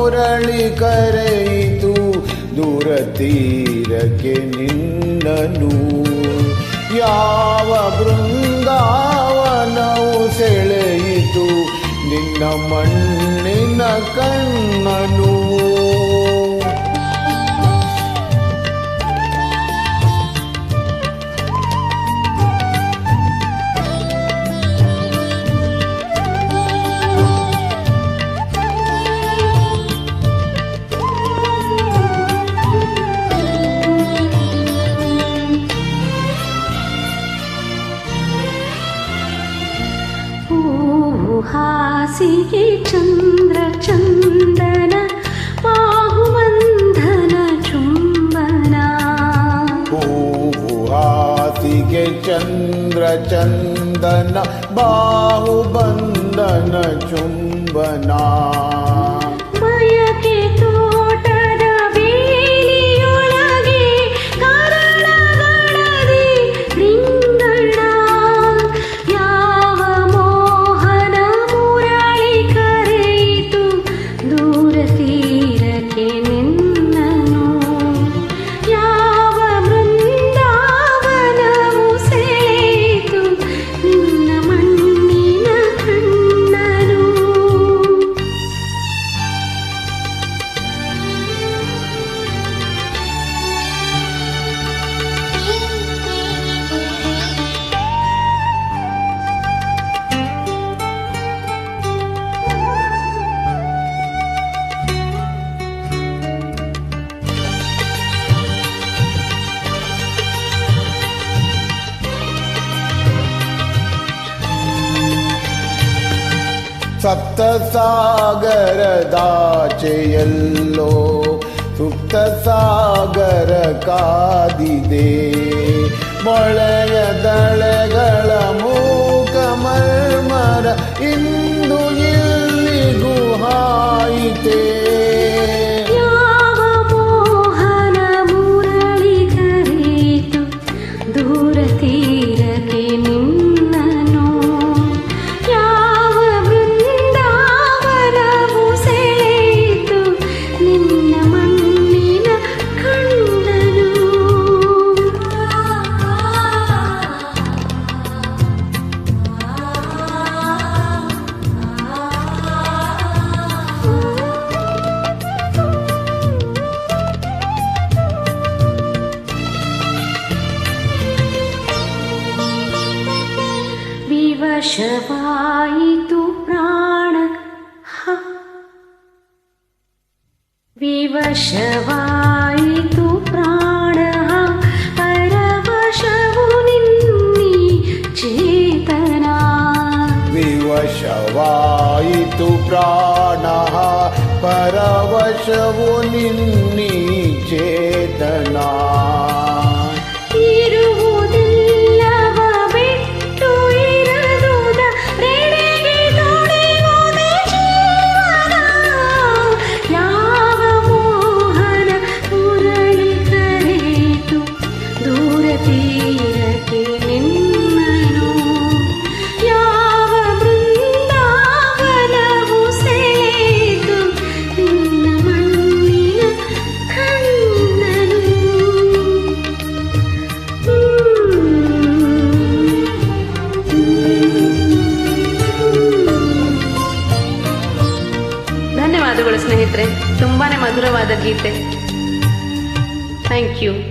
ಮುರಳಿ ಕರೆಯಿತು. ದೂರ ತೀರಕ್ಕೆ ನಿನ್ನನು ಯಾವ ಬೃಂದಾವನವು ಸೆಳೆಯಿತು. ನಿನ್ನ ಮಣ್ಣಿನ ಕಣ್ಣನು. उहासिे चन्द्रचन्दन बाहुबन्धन चुम्बन। उे चन्द्र बाहुबन्धन चुम्बना। i Janine. ಸಪ್ತ ಸಾಗರದಾಚೆಯಲ್ಲೋ ಸುಪ್ತ ಸಾಗರ ಕಾದಿದೆ ಮೊಳೆಯ ದಳೆಗಳ ಮೂಕ ಮರ್ಮರ ಇಂದು शवायि तु प्राण विवशवायितु प्राणः परवशवो नि चेतरा विवशवायि प्राणः परवशवो नि ಧನ್ಯವಾದಗಳು ಸ್ನೇಹಿತರೆ ತುಂಬಾನೇ ಮಧುರವಾದ ಗೀತೆ. Thank you